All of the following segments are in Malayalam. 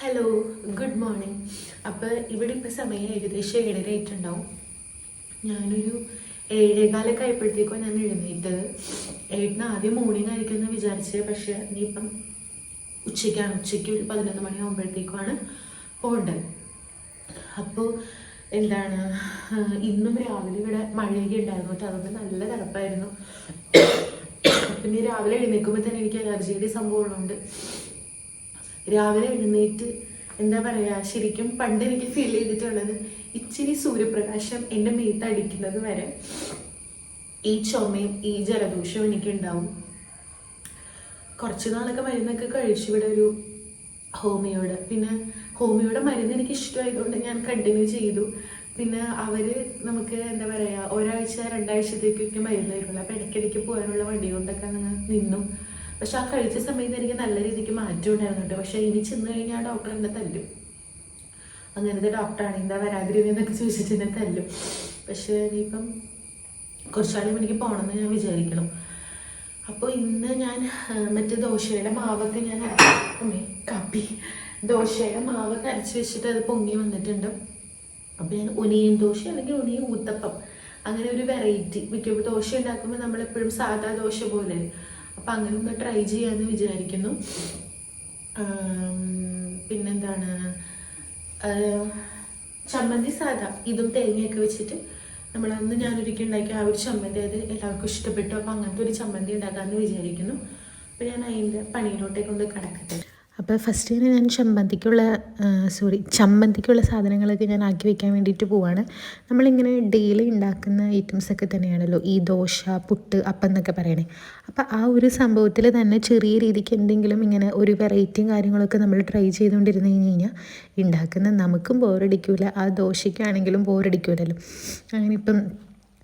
ഹലോ ഗുഡ് മോർണിംഗ് അപ്പോൾ ഇവിടെ ഇപ്പോൾ സമയം ഏകദേശം ഏഴര ആയിട്ടുണ്ടാവും. ഞാനൊരു ഏഴേകാലൊക്കെ ആയപ്പോഴത്തേക്കും ഞാൻ എഴുന്നേറ്റത്. ഏട്ടന് ആദ്യം മോർണിംഗ് ആയിരിക്കും എന്ന് വിചാരിച്ചത് പക്ഷേ ഇനിയിപ്പം ഉച്ചയ്ക്കാണ്. ഉച്ചയ്ക്ക് ഒരു പതിനൊന്ന് മണിയാകുമ്പോഴത്തേക്കുമാണ് പോകേണ്ടത്. അപ്പോൾ എന്താണ് ഇന്നും രാവിലെ ഇവിടെ മഴയൊക്കെ ഉണ്ടായിരുന്നു. കേട്ടോ അതുകൊണ്ട് നല്ല തണുപ്പായിരുന്നു. പിന്നെ രാവിലെ എഴുന്നേൽക്കുമ്പോൾ തന്നെ എനിക്ക് അലർജിയുടെ സംഭവമുണ്ട് രാവിലെ എഴുന്നേറ്റ് എന്താ പറയാ ശരിക്കും പണ്ട് എനിക്ക് ഫീൽ ചെയ്തിട്ടുള്ളത് ഇച്ചിരി സൂര്യപ്രകാശം എന്റെ മേത്ത് അടിക്കുന്നത് വരെ ഈ ചുമയും ഈ ജലദോഷവും എനിക്ക് ഉണ്ടാവും കുറച്ച് നാളൊക്കെ മരുന്നൊക്കെ കഴിച്ചു ഇവിടെ ഒരു ഹോമിയോട്. പിന്നെ ഹോമിയോടെ മരുന്ന് എനിക്ക് ഇഷ്ടമായതുകൊണ്ട് ഞാൻ കണ്ടിന്യൂ ചെയ്തു. പിന്നെ അവർ നമുക്ക് എന്താ പറയാ ഒരാഴ്ച രണ്ടാഴ്ചത്തേക്കൊക്കെ മരുന്ന് തരുള്ളൂ. അപ്പൊ ഇടയ്ക്കിടയ്ക്ക് പോകാനുള്ള വണ്ടി കൊണ്ടൊക്കെ അങ്ങ് നിന്നു. പക്ഷെ ആ കഴിച്ച സമയത്ത് എനിക്ക് നല്ല രീതിക്ക് മാറ്റം ഉണ്ടായിരുന്നുണ്ട്. പക്ഷെ ഇനി ചെന്ന് കഴിഞ്ഞാൽ ഡോക്ടർ എന്നെ തല്ലും. അങ്ങനത്തെ ഡോക്ടറാണ് എന്താ വരാതിരുന്നതൊക്കെ ചോദിച്ചിട്ട് എന്നെ തല്ലും. പക്ഷെ ഇനിയിപ്പം കുറച്ചാളും എനിക്ക് പോകണമെന്ന് ഞാൻ വിചാരിക്കണം. അപ്പോൾ ഇന്ന് ഞാൻ മറ്റേ ദോശയുടെ മാവൊക്കെ ഞാൻ കപ്പി. ദോശയുടെ മാവൊക്കെ അരച്ച് വെച്ചിട്ട് അത് പൊങ്ങി വന്നിട്ടുണ്ട്. അപ്പോൾ ഞാൻ ഒനിയൻ ദോശ അല്ലെങ്കിൽ ഒനിയൻ ഊത്തപ്പം. അങ്ങനെ ഒരു വെറൈറ്റി മിക്കപ്പോൾ ദോശ ഉണ്ടാക്കുമ്പോൾ നമ്മളെപ്പോഴും സാധാ ദോശ പോലെ അപ്പം അങ്ങനെ ഒന്ന് ട്രൈ ചെയ്യാമെന്ന് വിചാരിക്കുന്നു പിന്നെന്താണ്? ചമ്മന്തി സാധാ ഇതും തേങ്ങയൊക്കെ വെച്ചിട്ട് നമ്മൾ അന്ന് ഞാനൊരിക്കൽ ഉണ്ടാക്കിയ ആ ഒരു ചമ്മന്തി അത് എല്ലാവർക്കും ഇഷ്ടപ്പെട്ടു. അപ്പം അങ്ങനത്തെ ഒരു ചമ്മന്തി ഉണ്ടാക്കാമെന്ന് വിചാരിക്കുന്നു. അപ്പം ഞാൻ അതിന്റെ പണിയിലോട്ടേക്കൊണ്ട് കിടക്കട്ടെ. അപ്പോൾ ഫസ്റ്റ് തന്നെ ഞാൻ ചമ്മന്തിക്കുള്ള സോറി ചമ്മന്തിക്കുള്ള സാധനങ്ങളൊക്കെ ഞാൻ ആക്കി വെക്കാൻ വേണ്ടിയിട്ട് പോവാണ്. നമ്മളിങ്ങനെ ഡെയിലി ഉണ്ടാക്കുന്ന ഐറ്റംസ് ഒക്കെ തന്നെയാണല്ലോ ഈ ദോശ പുട്ട് അപ്പം എന്നൊക്കെ പറയണേ. അപ്പോൾ ആ ഒരു സംഭവത്തിൽ തന്നെ ചെറിയ രീതിക്ക് എന്തെങ്കിലും ഇങ്ങനെ ഒരു വെറൈറ്റിയും കാര്യങ്ങളൊക്കെ നമ്മൾ ട്രൈ ചെയ്തുകൊണ്ടിരുന്ന് കഴിഞ്ഞ് കഴിഞ്ഞാൽ ഉണ്ടാക്കുന്ന നമുക്കും ബോറടിക്കില്ല ആ ദോശയ്ക്കാണെങ്കിലും ബോറടിക്കില്ലല്ലോ അങ്ങനെ ഇപ്പം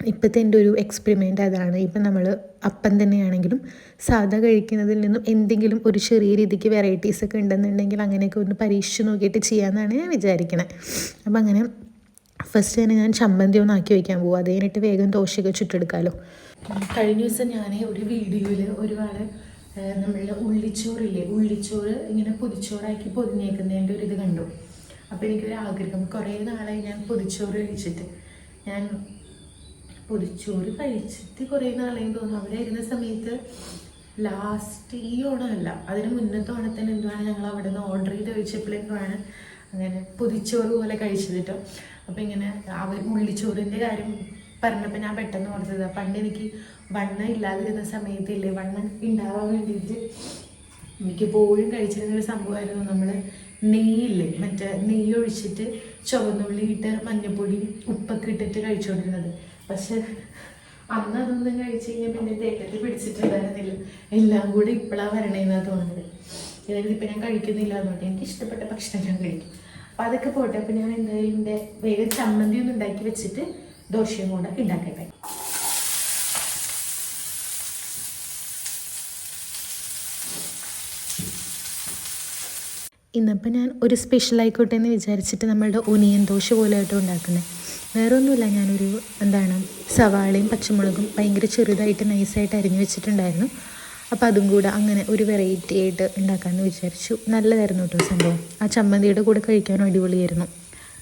ഇപ്പോഴത്തെ എന്റെ ഒരു എക്സ്പെരിമെന്റ് അതാണ്. ഇപ്പം നമ്മൾ അപ്പം തന്നെയാണെങ്കിലും സാധാ കഴിക്കുന്നതിൽ നിന്നും എന്തെങ്കിലും ഒരു ചെറിയ രീതിക്ക് വെറൈറ്റീസ് ഒക്കെ ഉണ്ടെന്നുണ്ടെങ്കിൽ അങ്ങനെയൊക്കെ ഒന്ന് പരീക്ഷിച്ച് നോക്കിയിട്ട് ചെയ്യാമെന്നാണ് ഞാൻ വിചാരിക്കണത് അപ്പം അങ്ങനെ ഫസ്റ്റ് തന്നെ ഞാൻ ചമ്മന്തി ഒന്ന് ആക്കി വയ്ക്കാൻ പോകും അത് കഴിഞ്ഞിട്ട് വേഗം ദോശയൊക്കെ ചുട്ടെടുക്കാമല്ലോ കഴിഞ്ഞ ദിവസം ഞാൻ ഒരു വീഡിയോയിൽ ഒരുപാട് നമ്മളുടെ ഉള്ളിച്ചോറില്ലേ ഉള്ളിച്ചോറ് ഇങ്ങനെ പൊതിച്ചോറാക്കി പൊതിഞ്ഞേക്കുന്നതിന്റെ ഒരു ഇത് കണ്ടു. അപ്പോൾ എനിക്കൊരു ആഗ്രഹം കുറേ നാളായി ഞാൻ പൊതിച്ചോറ് കഴിച്ചിട്ട്. ഞാൻ പൊതിച്ചോറ് കഴിച്ചിട്ട് കുറേ നാളെയും തോന്നുന്നു. അവിടെ ഇരുന്ന സമയത്ത് ലാസ്റ്റ് ഈ ഓണമല്ല അതിന് മുന്നത്തെ ഓണത്തിന് എന്തുവാണ് ഞങ്ങൾ അവിടെ നിന്ന് ഓർഡർ ചെയ്ത് കഴിച്ചപ്പോഴേക്കുമാണ് അങ്ങനെ പൊതിച്ചോറ് പോലെ കഴിച്ചത് കേട്ടോ അപ്പം ഇങ്ങനെ അവർ ഉള്ളിച്ചോറിന്റെ കാര്യം പറഞ്ഞപ്പോൾ ഞാൻ പെട്ടെന്ന് ഓർത്തത് പണ്ട് എനിക്ക് വണ്ണം ഇല്ലാതിരുന്ന സമയത്തില്ലേ വണ്ണ ഉണ്ടാവാൻ വേണ്ടിയിട്ട് മിക്കപ്പോഴും കഴിച്ചിരുന്ന ഒരു സംഭവമായിരുന്നു നമ്മൾ നെയ്യില്ലേ മറ്റേ നെയ്യ് ഒഴിച്ചിട്ട് ചുവന്നുള്ളി ഇട്ട് മഞ്ഞപ്പൊടി ഉപ്പൊക്കെ ഇട്ടിട്ട് കഴിച്ചുകൊണ്ടിരുന്നത് പക്ഷെ അന്ന് അതൊന്നും കഴിച്ചു കഴിഞ്ഞാൽ പിന്നെ തേക്കത്തിൽ പിടിച്ചിട്ടുണ്ടായിരുന്നില്ല. എല്ലാം കൂടി ഇപ്പോഴാണ് വരണേന്നാണ് തോന്നുന്നത്. അതായത് ഇപ്പം ഞാൻ കഴിക്കുന്നില്ല അതുകൊണ്ട് എനിക്ക് ഇഷ്ടപ്പെട്ട ഭക്ഷണം ഞാൻ കഴിക്കും. അപ്പം അതൊക്കെ പോട്ടെ അപ്പം ഞാൻ എന്തായാലും എന്റെ വേഗം ചമ്മന്തി ഒന്ന് ഉണ്ടാക്കി വെച്ചിട്ട് ദോശയും കൂടെ ഉണ്ടാക്കട്ടെ. ഇന്നിപ്പോൾ ഞാൻ ഒരു സ്പെഷ്യൽ ആയിക്കോട്ടെ എന്ന് വിചാരിച്ചിട്ട് നമ്മളുടെ ഒനിയൻ ദോശ പോലെ ആയിട്ട് ഉണ്ടാക്കുന്നത് വേറെ ഒന്നുമില്ല ഞാനൊരു എന്താണ് സവാളയും പച്ചമുളകും ഭയങ്കര ചെറുതായിട്ട് നൈസായിട്ട് അരിഞ്ഞു വെച്ചിട്ടുണ്ടായിരുന്നു. അപ്പോൾ അതും കൂടെ അങ്ങനെ ഒരു വെറൈറ്റി ആയിട്ട് ഉണ്ടാക്കാമെന്ന് വിചാരിച്ചു. നല്ലതായിരുന്നു കേട്ടോ സംഭവം. ആ ചമ്മന്തിയുടെ കൂടെ കഴിക്കാനും അടിപൊളിയായിരുന്നു.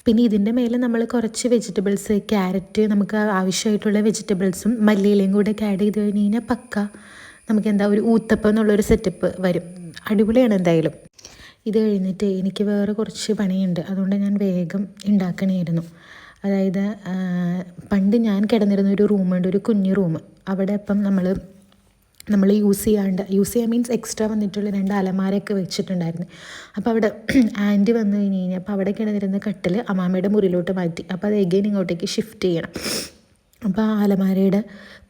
പിന്നെ ഇതിന്റെ മേലെ നമ്മൾ കുറച്ച് വെജിറ്റബിൾസ് ക്യാരറ്റ് നമുക്ക് ആവശ്യമായിട്ടുള്ള വെജിറ്റബിൾസും മല്ലിയിലയും കൂടെ ഒക്കെ ആഡ് ചെയ്ത് കഴിഞ്ഞ് കഴിഞ്ഞാൽ പക്ക. നമുക്ക് എന്താ ഒരു ഊത്തപ്പം എന്നുള്ളൊരു സെറ്റപ്പ് വരും. അടിപൊളിയാണ് എന്തായാലും. ഇത് കഴിഞ്ഞിട്ട് എനിക്ക് വേറെ കുറച്ച് പണിയുണ്ട്. അതുകൊണ്ട് ഞാൻ വേഗം ഉണ്ടാക്കണമായിരുന്നു അതായത് പണ്ട് ഞാൻ കിടന്നിരുന്ന ഒരു റൂമുണ്ട് ഒരു കുഞ്ഞു റൂം അവിടെ ഇപ്പം നമ്മൾ നമ്മൾ യൂസ് ചെയ്യാണ്ട് യൂസ് ചെയ്യാൻ മീൻസ് എക്സ്ട്രാ വന്നിട്ടുള്ള രണ്ട് അലമാരയൊക്കെ വെച്ചിട്ടുണ്ടായിരുന്നു. അപ്പോൾ അവിടെ ആന്റി വന്നു കഴിഞ്ഞ് കഴിഞ്ഞാൽ അപ്പോൾ അവിടെ കിടന്നിരുന്ന കട്ടിൽ അമ്മാമ്മയുടെ മുറിയിലോട്ട് മാറ്റി. അപ്പോൾ അത് എഗെയിൻ ഇങ്ങോട്ടേക്ക് ഷിഫ്റ്റ് ചെയ്യണം. അപ്പോൾ ആ അലമാരയുടെ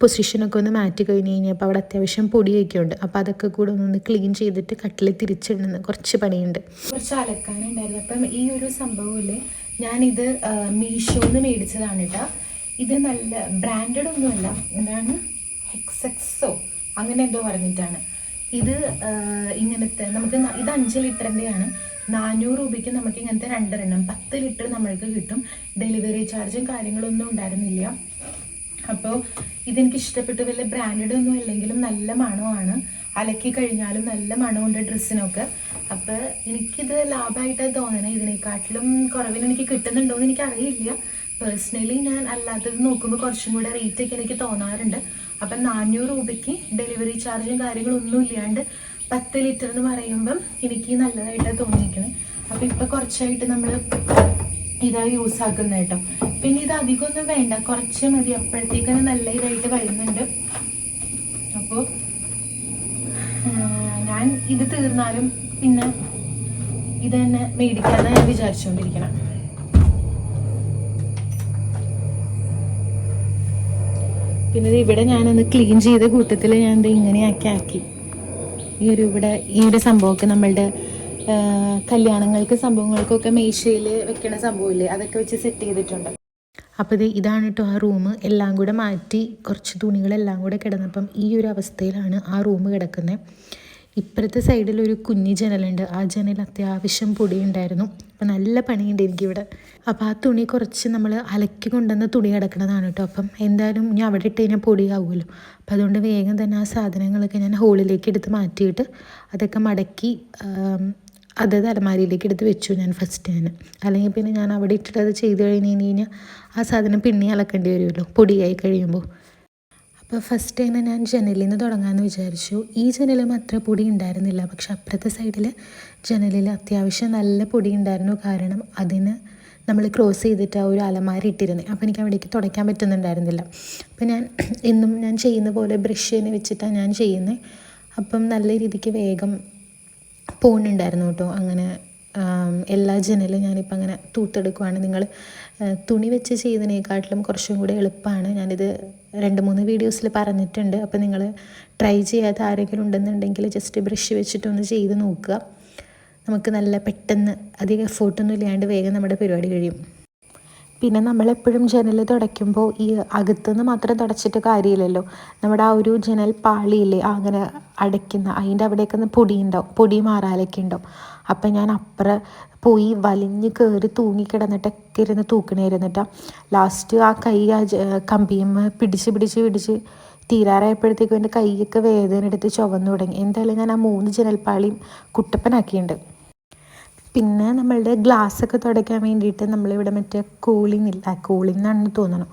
പൊസിഷനൊക്കെ ഒന്ന് മാറ്റി കഴിഞ്ഞ് കഴിഞ്ഞപ്പോൾ അവിടെ അത്യാവശ്യം പൊടിയൊക്കെ ഉണ്ട്. അപ്പോൾ അതൊക്കെ കൂടെ ഒന്ന് ക്ലീൻ ചെയ്തിട്ട് കട്ടിൽ തിരിച്ചിടുന്ന കുറച്ച് പണിയുണ്ട്. കുറച്ച് അലക്കാനുണ്ടായിരുന്നു അപ്പം ഈ ഒരു സംഭവമില്ലേ ഞാനിത് മീഷോന്ന് മേടിച്ചതാണ് കേട്ടോ ഇത് നല്ല ബ്രാൻഡഡ് ഒന്നുമല്ല. എന്താണ്? ഹെക്സെക്സോ അങ്ങനെ എന്തോ പറഞ്ഞിട്ടാണ്. ഇത് ഇങ്ങനത്തെ നമുക്ക് ഇത് അഞ്ച് ലിറ്ററിന്റെയാണ് നാനൂറ് രൂപയ്ക്ക് നമുക്ക് ഇങ്ങനത്തെ രണ്ടെണ്ണം. പത്ത് ലിറ്റർ നമ്മൾക്ക് കിട്ടും. ഡെലിവറി ചാർജും കാര്യങ്ങളൊന്നും ഉണ്ടായിരുന്നില്ല. അപ്പോൾ ഇതെനിക്ക് ഇഷ്ടപ്പെട്ടു വലിയ ബ്രാൻഡഡ് ഒന്നും അല്ലെങ്കിലും നല്ല മണമാണ്. അലക്കി കഴിഞ്ഞാലും നല്ല മണമുണ്ട് ഡ്രസ്സിനൊക്കെ. അപ്പോൾ എനിക്കിത് ലാഭമായിട്ടാണ് തോന്നണേ. ഇതിനെക്കാട്ടിലും കുറവിൽ എനിക്ക് കിട്ടുന്നുണ്ടോ എന്ന് എനിക്ക് അറിയില്ല പേഴ്സണലി ഞാൻ അല്ലാത്തത് നോക്കുമ്പോൾ കുറച്ചും കൂടെ റേറ്റ് ഒക്കെ എനിക്ക് തോന്നാറുണ്ട്. അപ്പം നാനൂറ് രൂപയ്ക്ക് ഡെലിവറി ചാർജും കാര്യങ്ങളും ഒന്നും ഇല്ലാണ്ട് പത്ത് ലിറ്റർ എന്ന് പറയുമ്പം എനിക്ക് നല്ലതായിട്ടാണ് തോന്നിയിരിക്കുന്നത് അപ്പം ഇപ്പം കുറച്ചായിട്ട് നമ്മൾ ഇതാണ് യൂസ് ആക്കുന്നത് കേട്ടോ. പിന്നെ ഇത് അധികമൊന്നും വേണ്ട. കുറച്ച് മതി. അപ്പോഴത്തേക്കും നല്ല ഇതായിട്ട് വരുന്നുണ്ട്. അപ്പോൾ ഞാൻ ഇത് തീർന്നാലും പിന്നെ ഇത് തന്നെ മേടിക്കാന്ന് ഞാൻ വിചാരിച്ചുകൊണ്ടിരിക്കണം പിന്നെ ഇവിടെ ഞാനൊന്ന് ക്ലീൻ ചെയ്ത കൂട്ടത്തിൽ ഞാൻ ഇത് ഇങ്ങനെയാക്കി ആക്കി. ഈ ഒരു ഇവിടെ ഈ ഒരു സംഭവമൊക്കെ നമ്മളുടെ കല്യാണങ്ങൾക്ക് സംഭവങ്ങൾക്കൊക്കെ മേശയിൽ വെക്കണ സംഭവമില്ലേ? അതൊക്കെ വെച്ച് സെറ്റ് ചെയ്തിട്ടുണ്ട്. അപ്പോൾ ഇത് ഇതാണ് കേട്ടോ ആ റൂം എല്ലാം കൂടെ മാറ്റി കുറച്ച് തുണികളെല്ലാം കൂടെ കിടന്നപ്പം ഈ ഒരു അവസ്ഥയിലാണ് ആ റൂം കിടക്കുന്നത് ഇപ്പുറത്തെ സൈഡിൽ ഒരു കുഞ്ഞി ജനലുണ്ട്. ആ ജനൽ അത്യാവശ്യം പൊടിയുണ്ടായിരുന്നു. അപ്പം നല്ല പണിയുണ്ട് എനിക്കിവിടെ. അപ്പോൾ ആ തുണി കുറച്ച് നമ്മൾ അലക്കി കൊണ്ടുവന്ന തുണി കിടക്കുന്നതാണ് കേട്ടോ അപ്പം എന്തായാലും ഞാൻ അവിടെ ഇട്ട് കഴിഞ്ഞാൽ പൊടിയാവുമല്ലോ. അപ്പം അതുകൊണ്ട് വേഗം തന്നെ ആ സാധനങ്ങളൊക്കെ ഞാൻ ഹോളിലേക്ക് എടുത്ത് മാറ്റിയിട്ട് അതൊക്കെ മടക്കി അതത് അലമാരിയിലേക്ക് എടുത്ത് വെച്ചു ഞാൻ ഫസ്റ്റ് ഞാൻ. അല്ലെങ്കിൽ പിന്നെ ഞാൻ അവിടെ ഇട്ടിട്ട് അത് ചെയ്ത് കഴിഞ്ഞ് കഴിഞ്ഞാൽ ആ സാധനം പിന്നെ അലക്കേണ്ടി വരുമല്ലോ പൊടിയായി കഴിയുമ്പോൾ. അപ്പോൾ ഫസ്റ്റ് തന്നെ ഞാൻ ജനലിൽ നിന്ന് തുടങ്ങാമെന്ന് വിചാരിച്ചു. ഈ ജനലും അത്ര പൊടി ഉണ്ടായിരുന്നില്ല. പക്ഷെ അപ്പുറത്തെ സൈഡിൽ ജനലിൽ അത്യാവശ്യം നല്ല പൊടി ഉണ്ടായിരുന്നു. കാരണം അതിന് നമ്മൾ ക്രോസ് ചെയ്തിട്ട് ആ ഒരു അലമാര ഇട്ടിരുന്നത് അപ്പോൾ എനിക്ക് അവിടേക്ക് തുടയ്ക്കാൻ പറ്റുന്നുണ്ടായിരുന്നില്ല. അപ്പോൾ ഞാൻ എന്നും ഞാൻ ചെയ്യുന്ന പോലെ ബ്രഷ് തന്നെ വെച്ചിട്ടാണ് ഞാൻ ചെയ്യുന്നത്. അപ്പം നല്ല രീതിക്ക് വേഗം പോകുന്നുണ്ടായിരുന്നു കേട്ടോ. അങ്ങനെ എല്ലാ ജനലും ഞാനിപ്പോൾ അങ്ങനെ തൂത്തെടുക്കുവാണ്. നിങ്ങൾ തുണി വെച്ച് ചെയ്യുന്നതിനേക്കാട്ടിലും കുറച്ചും കൂടി എളുപ്പമാണ്. ഞാനിത് രണ്ട് മൂന്ന് വീഡിയോസിൽ പറഞ്ഞിട്ടുണ്ട്. അപ്പോൾ നിങ്ങൾ ട്രൈ ചെയ്യാത്ത ആരെങ്കിലും ഉണ്ടെന്നുണ്ടെങ്കിൽ ജസ്റ്റ് ബ്രഷ് വെച്ചിട്ടൊന്ന് ചെയ്ത് നോക്കുക. നമുക്ക് നല്ല പെട്ടെന്ന് അധികം എഫേർട്ടൊന്നും ഇല്ലാണ്ട് വേഗം നമ്മുടെ പരിപാടി കഴിയും. പിന്നെ നമ്മളെപ്പോഴും ജനൽ തുടയ്ക്കുമ്പോൾ ഈ അകത്തുനിന്ന് മാത്രം തുടച്ചിട്ട് കാര്യമില്ലല്ലോ. നമ്മുടെ ആ ഒരു ജനൽ പാളിയില്ലേ അങ്ങനെ അടയ്ക്കുന്ന അതിന്റെ അവിടെയൊക്കെ പൊടി ഉണ്ടാവും പൊടി മാറാലൊക്കെ ഉണ്ടാവും. അപ്പം ഞാൻ അപ്പുറ പോയി വലിഞ്ഞ് കയറി തൂങ്ങിക്കിടന്നിട്ടൊക്കെ ഇരുന്ന് തൂക്കണേരുന്നിട്ടാ ലാസ്റ്റ് ആ കൈ ആ കമ്പിയും പിടിച്ച് പിടിച്ച് പിടിച്ച് തീരാറായപ്പോഴത്തേക്കും എന്റെ കൈയൊക്കെ വേദന എടുത്ത് ചുവന്നു തുടങ്ങി. എന്തായാലും ഞാൻ ആ മൂന്ന് ജനൽപ്പാളിയും കുട്ടപ്പനാക്കിയിട്ടുണ്ട്. പിന്നെ നമ്മളുടെ ഗ്ലാസ് ഒക്കെ തുടയ്ക്കാൻ വേണ്ടിയിട്ട് നമ്മളിവിടെ മറ്റേ കൂളിംഗ് ഇല്ല കൂളിംഗ് എന്നാണ് തോന്നുന്നു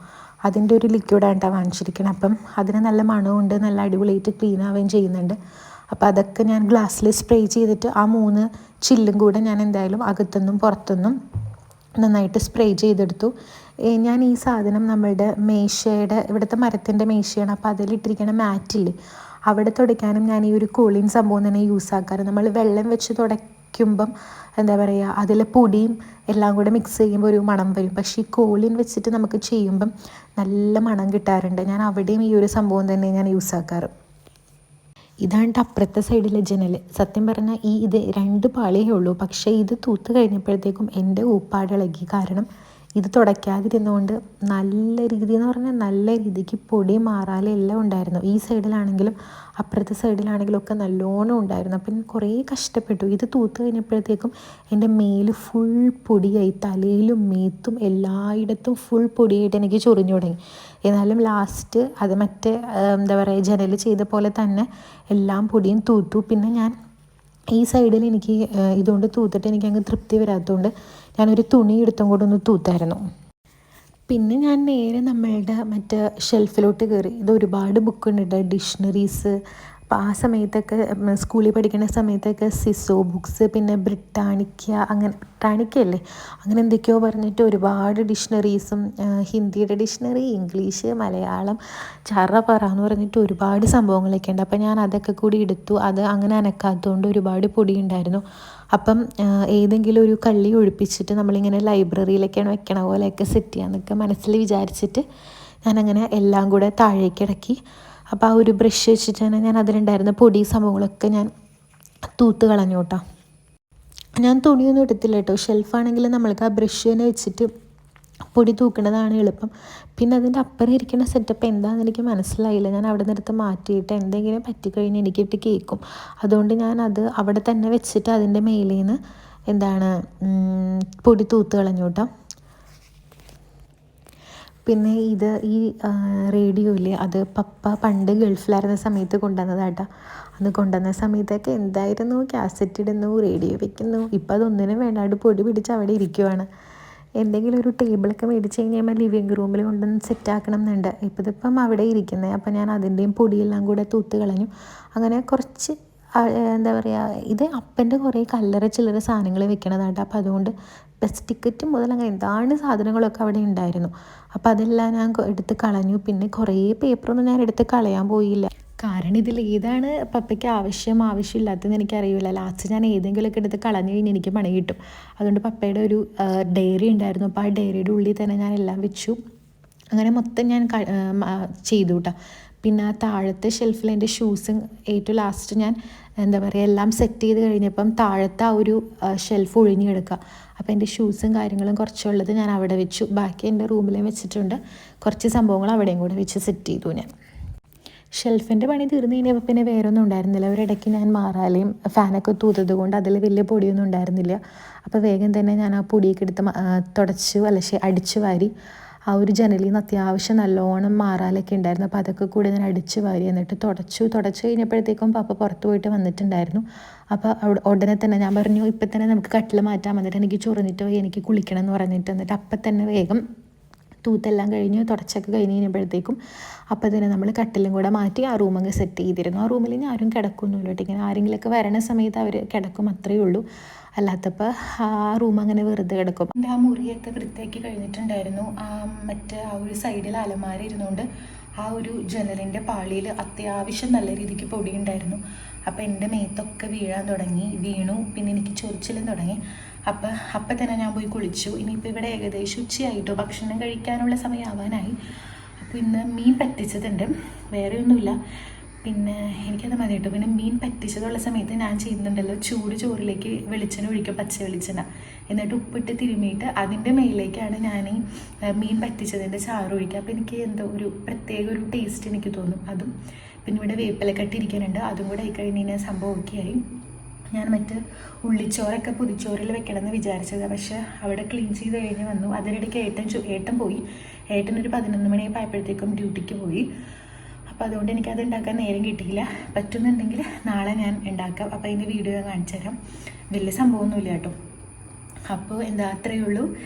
അതിന്റെ ഒരു ലിക്വിഡായിട്ടാണ് വാങ്ങിച്ചിരിക്കണം. അപ്പം അതിന് നല്ല മണമുണ്ട് നല്ല അടിപൊളിയായിട്ട് ക്ലീൻ ആവുകയും ചെയ്യുന്നുണ്ട്. അപ്പോൾ അതൊക്കെ ഞാൻ ഗ്ലാസ്സിൽ സ്പ്രേ ചെയ്തിട്ട് ആ മൂന്ന് ചില്ലും കൂടെ ഞാൻ എന്തായാലും അകത്തുനിന്നും പുറത്തുനിന്നും നന്നായിട്ട് സ്പ്രേ ചെയ്തെടുത്തു. ഞാൻ ഈ സാധനം നമ്മളുടെ മേശയുടെ ഇവിടുത്തെ മരത്തിന്റെ മേശയാണ്. അപ്പോൾ അതിലിട്ടിരിക്കുന്ന മാറ്റില്ലേ അവിടെ തുടയ്ക്കാനും ഞാൻ ഈ ഒരു കൂളിംഗ് സംഭവം തന്നെ യൂസ് ആക്കാറ്. നമ്മൾ വെള്ളം വെച്ച് തുടയ്ക്കുമ്പം എന്താ പറയുക അതിലെ പൊടിയും എല്ലാം കൂടെ മിക്സ് ചെയ്യുമ്പോൾ ഒരു മണം വരും. പക്ഷേ ഈ കോളിൻ വെച്ചിട്ട് നമുക്ക് ചെയ്യുമ്പം നല്ല മണം കിട്ടാറുണ്ട്. ഞാൻ അവിടെയും ഈ ഒരു സംഭവം തന്നെ ഞാൻ യൂസ് ആക്കാറ്. ഇതാണ് അപ്പുറത്തെ സൈഡിലെ ജനൽ. സത്യം പറഞ്ഞാൽ ഈ ഇത് രണ്ട് പാളിയേ ഉള്ളൂ. പക്ഷേ ഇത് തൂത്ത് കഴിഞ്ഞപ്പോഴത്തേക്കും എന്റെ ഊപ്പാടിളകി കാരണം ഇത് തുടയ്ക്കാതിരുന്നുകൊണ്ട് നല്ല രീതി എന്ന് പറഞ്ഞാൽ നല്ല രീതിക്ക് പൊടി മാറാലും എല്ലാം ഉണ്ടായിരുന്നു. ഈ സൈഡിലാണെങ്കിലും അപ്പുറത്തെ സൈഡിലാണെങ്കിലും ഒക്കെ നല്ലോണം ഉണ്ടായിരുന്നു. അപ്പം കുറേ കഷ്ടപ്പെട്ടു. ഇത് തൂത്ത് കഴിഞ്ഞപ്പോഴത്തേക്കും എന്റെ മേൽ ഫുൾ പൊടിയായി. തലയിലും മേത്തും എല്ലായിടത്തും ഫുൾ പൊടിയായിട്ട് എനിക്ക് ചൊറിഞ്ഞു തുടങ്ങി. എന്നാലും ലാസ്റ്റ് അത് മറ്റേ എന്താ പറയുക ജനൽ ചെയ്ത പോലെ തന്നെ എല്ലാം പൊടിയും തൂത്തു. പിന്നെ ഞാൻ ഈ സൈഡിൽ എനിക്ക് ഇതുകൊണ്ട് തൂത്തിട്ട് എനിക്ക് അങ്ങ് തൃപ്തി വരാത്തതുകൊണ്ട് ഞാനൊരു തുണി എടുത്തും കൂടെ ഒന്ന് തൂത്തായിരുന്നു. പിന്നെ ഞാൻ നേരെ നമ്മളുടെ മറ്റേ ഷെൽഫിലോട്ട് കയറി. ഇത് ഒരുപാട് ബുക്കുണ്ട് ഡിക്ഷണറീസ് അപ്പോൾ ആ സമയത്തൊക്കെ സ്കൂളിൽ പഠിക്കുന്ന സമയത്തൊക്കെ സിസോ ബുക്സ് പിന്നെ ബ്രിട്ടാനിക്ക അങ്ങനെ ബ്രിട്ടാണിക്കയല്ലേ അങ്ങനെ എന്തൊക്കെയോ പറഞ്ഞിട്ട് ഒരുപാട് ഡിക്ഷണറീസും ഹിന്ദിയുടെ ഡിക്ഷണറി ഇംഗ്ലീഷ് മലയാളം ചറ പറ എന്ന് പറഞ്ഞിട്ട് ഒരുപാട് സംഭവങ്ങളൊക്കെ ഉണ്ട്. അപ്പോൾ ഞാൻ അതൊക്കെ കൂടി എടുത്തു. അത് അങ്ങനെ അനക്കാത്തതുകൊണ്ട് ഒരുപാട് പൊടി ഉണ്ടായിരുന്നു. അപ്പം ഏതെങ്കിലും ഒരു കള്ളി ഒഴിപ്പിച്ചിട്ട് നമ്മളിങ്ങനെ ലൈബ്രറിയിലൊക്കെയാണ് വെക്കണ പോലെയൊക്കെ സെറ്റ് ചെയ്യാന്നൊക്കെ മനസ്സിൽ വിചാരിച്ചിട്ട് ഞാനങ്ങനെ എല്ലാം കൂടെ താഴേക്ക് ഇറക്കി. അപ്പോൾ ആ ഒരു ബ്രഷ് വെച്ചിട്ടാണ് ഞാൻ അതിലുണ്ടായിരുന്ന പൊടി സംഭവങ്ങളൊക്കെ ഞാൻ തൂത്ത് കളഞ്ഞു കേട്ടോ ഞാൻ തുണിയൊന്നും എടുത്തില്ല കേട്ടോ ഷെൽഫാണെങ്കിൽ നമ്മൾക്ക് ആ ബ്രഷ് തന്നെ വെച്ചിട്ട് പൊടി തൂക്കുന്നതാണ് എളുപ്പം. പിന്നെ അതിന്റെ അപ്പുറം ഇരിക്കുന്ന സെറ്റപ്പ് എന്താണെന്ന് എനിക്ക് മനസ്സിലായില്ല. ഞാൻ അവിടെ നിന്നെടുത്ത് മാറ്റിയിട്ട് എന്തെങ്കിലും പറ്റിക്കഴിഞ്ഞ് എനിക്കിട്ട് കേൾക്കും അതുകൊണ്ട് ഞാൻ അത് അവിടെ തന്നെ വെച്ചിട്ട് അതിന്റെ മേലിൽ നിന്ന് എന്താണ് പൊടി തൂത്ത് കളഞ്ഞു കേട്ടോ പിന്നെ ഇത് ഈ റേഡിയോ ഇല്ലേ അത് പപ്പ പണ്ട് ഗൾഫിലായിരുന്ന സമയത്ത് കൊണ്ടുവന്നതാട്ടാ. അന്ന് കൊണ്ടുവന്ന സമയത്തൊക്കെ എന്തായിരുന്നു? കാസറ്റ് ഇടുന്നു റേഡിയോ വെക്കുന്നു. ഇപ്പം അതൊന്നിനും വേണ്ടാണ്ട് പൊടി പിടിച്ച് അവിടെ ഇരിക്കുവാണ്. എന്തെങ്കിലും ഒരു ടേബിളൊക്കെ മേടിച്ച് കഴിഞ്ഞാൽ ലിവിങ് റൂമിൽ കൊണ്ടുവന്ന് സെറ്റാക്കണം എന്നുണ്ട് ഇപ്പം ഇതിപ്പം അവിടെ ഇരിക്കുന്നത് അപ്പം ഞാൻ അതിന്റെയും പൊടിയെല്ലാം കൂടെ തൂത്ത് കളഞ്ഞു. അങ്ങനെ കുറച്ച് എന്താ പറയുക ഇത് അപ്പന്റെ കുറേ കല്ലറ ചില്ലറ സാധനങ്ങൾ വെക്കണതാട്ടോ. അപ്പോൾ അതുകൊണ്ട് ബസ് ടിക്കറ്റ് മുതൽ എന്താണ് സാധനങ്ങളൊക്കെ അവിടെ ഉണ്ടായിരുന്നു. അപ്പോൾ അതെല്ലാം ഞാൻ എടുത്ത് കളഞ്ഞു. പിന്നെ കുറേ പേപ്പറൊന്നും ഞാൻ എടുത്ത് കളയാൻ പോയില്ല. കാരണം ഇതിൽ ഏതാണ് പപ്പയ്ക്ക് ആവശ്യം ആവശ്യമില്ലാത്തതെന്ന് എനിക്കറിയില്ല. ലാസ്റ്റ് ഞാൻ ഏതെങ്കിലുമൊക്കെ എടുത്ത് കളഞ്ഞു കഴിഞ്ഞാൽ എനിക്ക് പണി കിട്ടും. അതുകൊണ്ട് പപ്പയുടെ ഒരു ഡയറി ഉണ്ടായിരുന്നു. അപ്പോൾ ആ ഡയറിയുടെ ഉള്ളിൽ തന്നെ ഞാൻ എല്ലാം വെച്ചു. അങ്ങനെ മൊത്തം ഞാൻ ചെയ്തു കേട്ടോ പിന്നെ ആ താഴത്തെ ഷെൽഫിൽ എന്റെ ഷൂസും ഏറ്റവും ലാസ്റ്റ് ഞാൻ എന്താ പറയുക എല്ലാം സെറ്റ് ചെയ്ത് കഴിഞ്ഞപ്പം താഴത്തെ ആ ഒരു ഷെൽഫ് ഒഴിഞ്ഞു കിടക്കുക അപ്പോൾ എന്റെ ഷൂസും കാര്യങ്ങളും കുറച്ചുള്ളത് ഞാൻ അവിടെ വെച്ചു. ബാക്കി എന്റെ റൂമിലും വെച്ചിട്ടുണ്ട്. കുറച്ച് സംഭവങ്ങൾ അവിടെയും കൂടെ വെച്ച് സെറ്റ് ചെയ്തു ഞാൻ. ഷെൽഫിന്റെ പണി തീർന്നു കഴിഞ്ഞപ്പോൾ പിന്നെ വേറെ ഒന്നും ഉണ്ടായിരുന്നില്ല ഒരിടയ്ക്ക് ഞാൻ മാറാലയും ഫാനൊക്കെ തൂത്തത് കൊണ്ട് അതിൽ വലിയ പൊടിയൊന്നും ഉണ്ടായിരുന്നില്ല. അപ്പോൾ വേഗം തന്നെ ഞാൻ ആ പൊടിയൊക്കെ എടുത്ത് തുടച്ചു അല്ല അടിച്ചു വാരി ആ ഒരു ജനലിൽ നിന്ന് അത്യാവശ്യം നല്ലോണം മാറാലൊക്കെ ഉണ്ടായിരുന്നു. അപ്പോൾ അതൊക്കെ കൂടി ഞാൻ അടിച്ച് വാരി എന്നിട്ട് തുടച്ചു. തുടച്ചു കഴിഞ്ഞപ്പോഴത്തേക്കും പാപ്പ പുറത്ത് പോയിട്ട് വന്നിട്ടുണ്ടായിരുന്നു. അപ്പോൾ അവിടെ ഉടനെ തന്നെ ഞാൻ പറഞ്ഞു ഇപ്പം തന്നെ നമുക്ക് കട്ടിൽ മാറ്റാൻ വന്നിട്ട് എനിക്ക് ചൊറിഞ്ഞിട്ട് പോയി എനിക്ക് കുളിക്കണം എന്ന് പറഞ്ഞിട്ട്. എന്നിട്ട് അപ്പം തന്നെ വേഗം തൂത്തെല്ലാം കഴിഞ്ഞ് തുടച്ചൊക്കെ കഴിഞ്ഞ് കഴിഞ്ഞപ്പോഴത്തേക്കും അപ്പോൾ തന്നെ നമ്മൾ കട്ടിലും കൂടെ മാറ്റി ആ റൂമങ്ങ് സെറ്റ് ചെയ്തിരുന്നു. ആ റൂമിൽ ഇനി ആരും കിടക്കൊന്നുമില്ല കേട്ടോ. ഇങ്ങനെ ആരെങ്കിലുമൊക്കെ വരണ സമയത്ത് അവർ കിടക്കും അത്രയേ ഉള്ളൂ. അല്ലാത്തപ്പോൾ ആ റൂം അങ്ങനെ വെറുതെ കിടക്കും. എന്റെ ആ മുറിയൊക്കെ വൃത്തിയാക്കി കഴിഞ്ഞിട്ടുണ്ടായിരുന്നു. മറ്റേ ആ ഒരു സൈഡിൽ അലമാര ഇരുന്നുകൊണ്ട് ആ ഒരു ജനലിന്റെ പാളിയിൽ അത്യാവശ്യം നല്ല രീതിക്ക് പൊടിയുണ്ടായിരുന്നു. അപ്പോൾ എന്റെ മേത്തൊക്കെ വീഴാൻ തുടങ്ങി. വീണു. പിന്നെ എനിക്ക് ചൊറിച്ചിലും തുടങ്ങി. അപ്പം അപ്പം തന്നെ ഞാൻ പോയി കുളിച്ചു. ഇനിയിപ്പോൾ ഇവിടെ ഏകദേശം ഉച്ചയായിട്ടോ. ഭക്ഷണം കഴിക്കാനുള്ള സമയമാവാനായി. അപ്പോൾ ഇന്ന് മീൻ പറ്റിച്ചതുണ്ട്. വേറെ ഒന്നുമില്ല. പിന്നെ എനിക്കത് മതി കേട്ടോ പിന്നെ മീൻ പറ്റിച്ചതുള്ള സമയത്ത് ഞാൻ ചെയ്യുന്നുണ്ടല്ലോ. ചൂട് ചോറിലേക്ക് വെളിച്ചെണ്ണ ഒഴിക്കും പച്ച വെളിച്ചെണ്ണ. എന്നിട്ട് ഉപ്പിട്ട് തിരുമിയിട്ട് അതിന്റെ മേലിലേക്കാണ് ഞാൻ ഈ മീൻ പറ്റിച്ചതിന്റെ ചാറ് ഒഴിക്കുക. അപ്പോൾ എനിക്ക് എന്തോ ഒരു പ്രത്യേക ഒരു ടേസ്റ്റ് എനിക്ക് തോന്നും. അതും പിന്നെ ഇവിടെ വേപ്പിലക്കട്ടി ഇരിക്കാനുണ്ട് അതും കൂടെ ആയി കഴിഞ്ഞ് കഴിഞ്ഞാൽ സംഭവം ഒക്കെ ആയി ഞാൻ മറ്റ് ഉള്ളിച്ചോറൊക്കെ പുതിച്ചോറിൽ വെക്കണമെന്ന് വിചാരിച്ചത്. പക്ഷെ അവിടെ ക്ലീൻ ചെയ്ത് കഴിഞ്ഞ് വന്നു. അതിനിടയ്ക്ക് ഏട്ടൻ ഏട്ടൻ പോയി. ഏട്ടൻ ഒരു പതിനൊന്ന് മണിയൊക്കെ ആയപ്പോഴത്തേക്കും ഡ്യൂട്ടിക്ക് പോയി. അപ്പോൾ അതുകൊണ്ട് എനിക്കത് ഉണ്ടാക്കാൻ നേരം കിട്ടിയില്ല. പറ്റുന്നുണ്ടെങ്കിൽ നാളെ ഞാൻ ഉണ്ടാക്കാം. അപ്പോൾ അതിന്റെ വീഡിയോ കാണിച്ചു തരാം. വലിയ സംഭവമൊന്നുമില്ല കേട്ടോ. അപ്പോൾ എന്താ അത്രയേ ഉള്ളൂ.